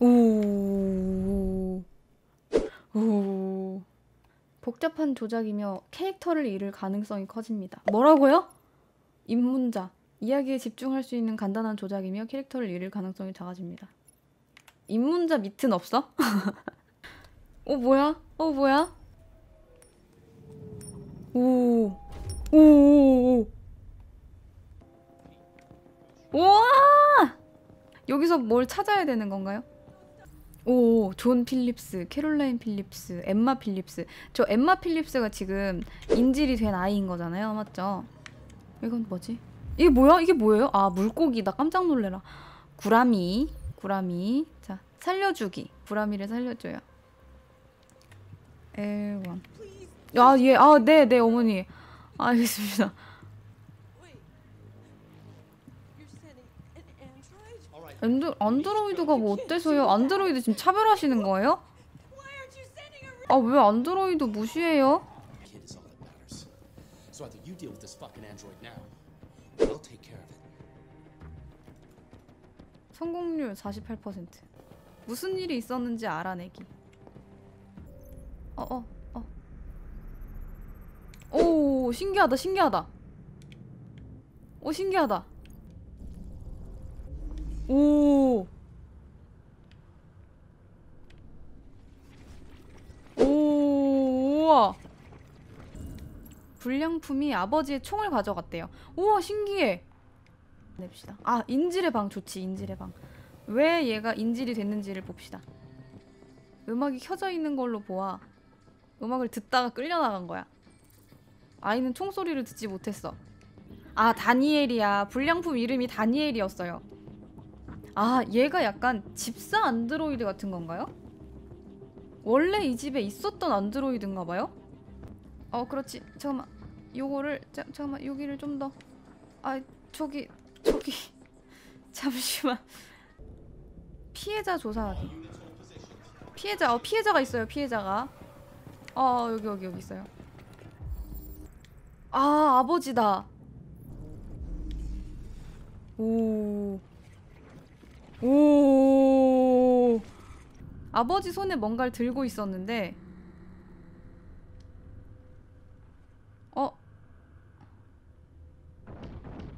오. 오. 복잡한 조작이며 캐릭터를 잃을 가능성이 커집니다. 뭐라고요? 입문자. 이야기에 집중할 수 있는 간단한 조작이며 캐릭터를 잃을 가능성이 작아집니다. 입문자 밑은 없어? 어 뭐야? 어 뭐야? 오. 오. 오. 오. 우와! 여기서 뭘 찾아야 되는 건가요? 오, 존 필립스, 캐롤라인 필립스, 엠마 필립스. 저 엠마 필립스가 지금 인질이 된 아이인 거잖아요. 맞죠? 이건 뭐지? 이게 뭐야? 이게 뭐예요? 아, 물고기다. 깜짝 놀래라. 구라미, 구라미. 자, 살려주기. 구라미를 살려줘요. L1. 아, 예. 아, 네, 네, 어머니. 알겠습니다. 안드, 안드로이드가 뭐 어때서요? 안드로이드 지금 차별하시는 거예요? 아, 왜 안드로이드 무시해요? 성공률 48%. 무슨 일이 있었는지 알아내기. 어, 어, 어. 오, 신기하다, 신기하다. 오, 신기하다. 오. 오, 우와. 불량품이 아버지의 총을 가져갔대요. 우와, 신기해. 냅시다. 아, 인질의 방 좋지, 인질의 방. 왜 얘가 인질이 됐는지를 봅시다. 음악이 켜져 있는 걸로 보아 음악을 듣다가 끌려나간 거야. 아이는 총소리를 듣지 못했어. 아, 다니엘이야. 불량품 이름이 다니엘이었어요. 아, 얘가 약간 집사 안드로이드 같은 건가요? 원래 이 집에 있었던 안드로이드인가 봐요? 어, 그렇지. 잠깐만. 요거를 자, 잠깐만. 여기를 좀 더. 아, 저기 저기 잠시만. 피해자 조사하기. 피해자, 어, 피해자가 있어요. 피해자가. 어, 여기 여기 여기 있어요. 아, 아버지다. 오. 오. 아버지 손에 뭔가를 들고 있었는데 어.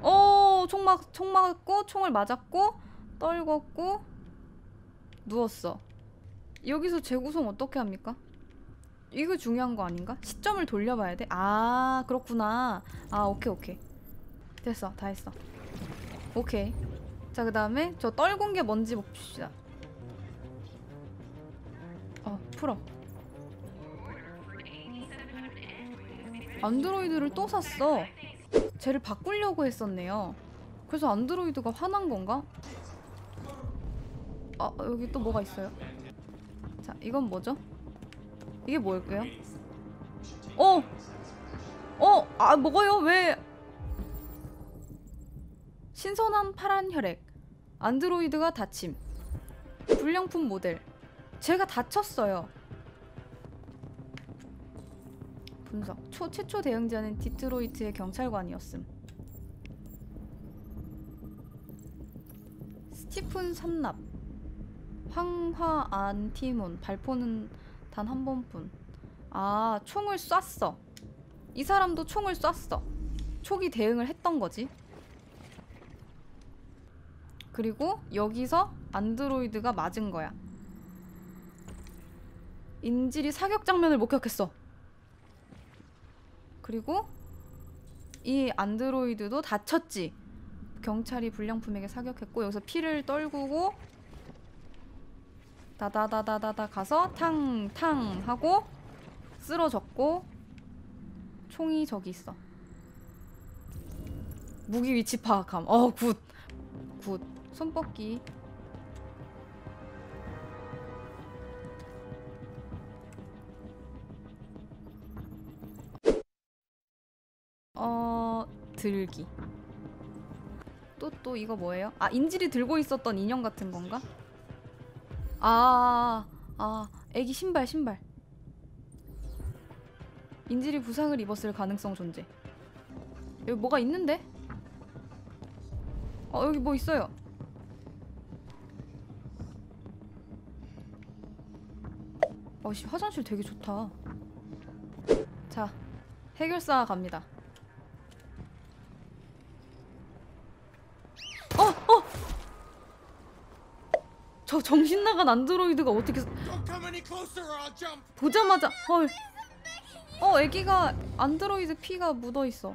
어, 총 맞, 총 맞고 총을 맞았고 떨궜고 누웠어. 여기서 재구성 어떻게 합니까? 이거 중요한 거 아닌가? 시점을 돌려봐야 돼? 아, 그렇구나. 아, 오케이, 오케이. 됐어, 다 했어. 오케이. 자, 그 다음에 저 떨군 게 뭔지 봅시다. 어, 풀어. 안드로이드를 또 샀어. 쟤를 바꾸려고 했었네요. 그래서 안드로이드가 화난 건가? 아, 여기 또 뭐가 있어요? 자, 이건 뭐죠? 이게 뭘까요? 어! 어! 아, 먹어요? 왜? 신선한 파란 혈액. 안드로이드가 다침. 불량품 모델. 제가 다쳤어요. 분석. 초, 최초 대응자는 디트로이트의 경찰관이었음. 스티픈 삼납. 황화 안티몬. 발포는 단 한 번뿐. 아, 총을 쐈어. 이 사람도 총을 쐈어. 초기 대응을 했던 거지. 그리고 여기서 안드로이드가 맞은 거야. 인질이 사격 장면을 목격했어. 그리고 이 안드로이드도 다쳤지. 경찰이 불량품에게 사격했고 여기서 피를 떨구고 다다다다다다 가서 탕탕 하고 쓰러졌고 총이 저기 있어. 무기 위치 파악함. 어, 굿. 굿. 손뻗기. 어, 들기. 또, 또 이거 뭐예요? 아, 인질이 들고 있었던 인형 같은 건가? 아, 아, 애기 신발, 신발. 인질이 부상을 입었을 가능성 존재. 여기 뭐가 있는데? 어, 여기 뭐 있어요. 어씨 화장실 되게 좋다. 자 해결사 갑니다. 어 어. 저 정신 나간 안드로이드가 어떻게. 보자마자 헐. 어 애기가 안드로이드 피가 묻어 있어.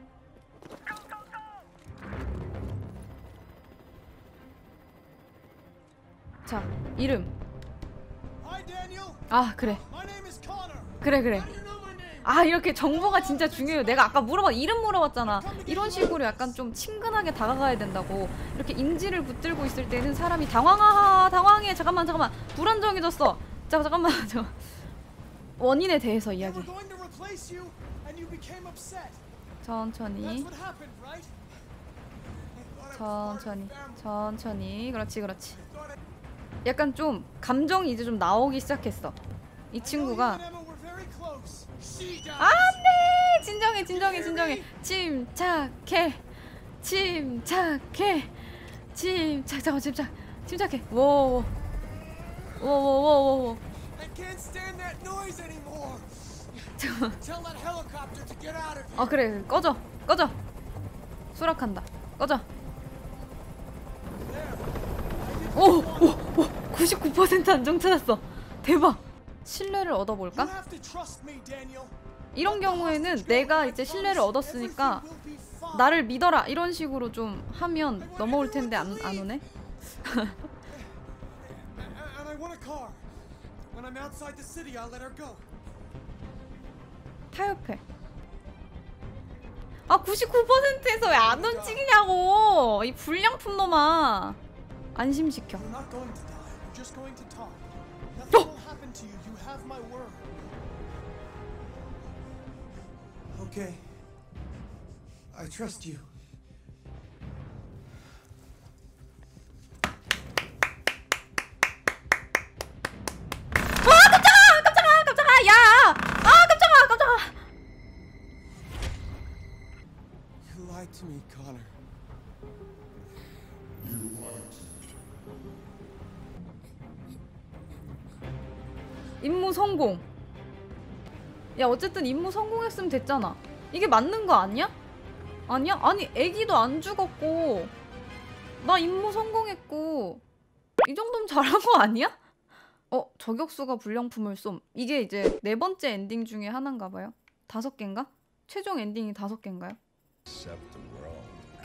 자 이름. 아 그래. 그래 그래. 아 이렇게 정보가 진짜 중요해요. 내가 아까 물어봐 이름 물어봤잖아. 이런 식으로 약간 좀 친근하게 다가가야 된다고. 이렇게 인지를 붙들고 있을 때는 사람이 당황하 당황해. 잠깐만 잠깐만 불안정해졌어. 자 잠깐만 저 원인에 대해서 이야기. 천천히 천천히. 천천히 그렇지 그렇지. 약간 좀 감정이 이제 좀 나오기 시작했어. 이 친구가. 안돼 진정해 진정해 진정해 침착해 침착해 침착 잠깐 침착 침착해 워워워워워워. 잠깐 here. 아 그래 꺼져 꺼져 수락한다 꺼져 오오오 99% 안정 찾았어 대박 신뢰를 얻어볼까. 이런 경우에는 내가 이제 신뢰를 얻었으니까. 나를 믿어라 이런 식으로 좀 하면 넘어올 텐데 안, 안 오네 And and I want a car. When I'm outside the city, I'll let her go. 타협해 아 99%에서 왜 안 움직이냐고 이 불량품 놈아 안심시켜 just going to talk. Nothing will happen to you. You have my word. Okay. I trust you. Oh, oh, to me, Connor. 임무 성공 야 어쨌든 임무 성공했으면 됐잖아 이게 맞는 거 아니야? 아니야? 아니 애기도 안 죽었고 나 임무 성공했고 이 정도면 잘한 거 아니야? 어 저격수가 불량품을 쏨 이게 이제 네 번째 엔딩 중에 하나인가 봐요 다섯 개인가? 최종 엔딩이 다섯 개인가요?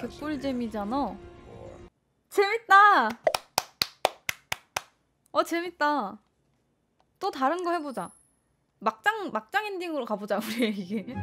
개꿀잼이잖아 재밌다 어 재밌다 또 다른 거 해보자. 막장 막장 엔딩으로 가보자 우리. 이게